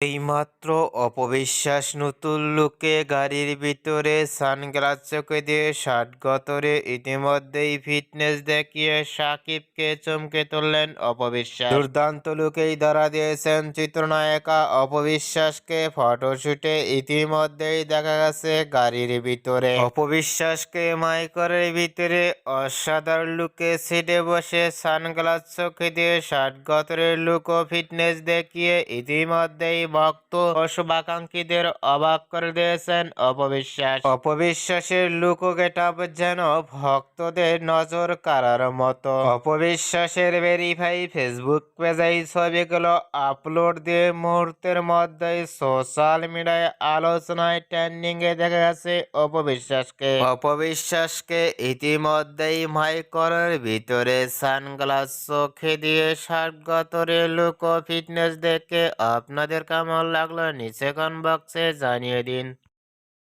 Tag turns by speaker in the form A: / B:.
A: এইমাত্র অপবিশ্বাস নতুন লুকে গাড়ির ভিতরে সানগ্লাস চোখে দিয়ে শার্ট গতরে ইতিমধ্যেই ফিটনেস দেখিয়ে সাকিবকে চমকে তুললেন অপবিশ্বাস। দুর্দান্ত লুকেই ধরা দিয়েছেন চিত্রনায়িকা অপবিশ্বাসকে। ফটোশুটে ইতিমধ্যেই দেখা গেছে গাড়ির ভিতরে। অপবিশ্বাসকে মাইকরের ভিতরে অসাধারণ লুকে সিটে বসে সানগ্লাস চোখে দিয়ে শার্ট গতরের লুক ও ফিটনেস দেখিয়ে ইতিমধ্যেই ভক্ত ও শুভাকাঙ্ক্ষীদের অবাক করে দিয়েছেন অপবিশ্বাস। অপবিশ্বাসের লুক গেটআপ যেন ভক্তদের নজর কারার মতো। অপবিশ্বাসের ভেরিফাই ফেসবুক পেজে এই ছবিগুলো আপলোড দিয়ে মুহূর্তের মধ্যেই সোশ্যাল মিডিয়ায় আলোচনায় ট্রেন্ডিং এ দেখা গেছে অপবিশ্বাসকে। অপবিশ্বাসকে ইতিমধ্যেই মাইকরের ভিতরে সানগ্লাস চোখে দিয়ে স্বাগতরে লুক ফিটনেস দেখে আপনাদের কেমন লাগল নিচে কমেন্ট বক্সে জানিয়ে দিন।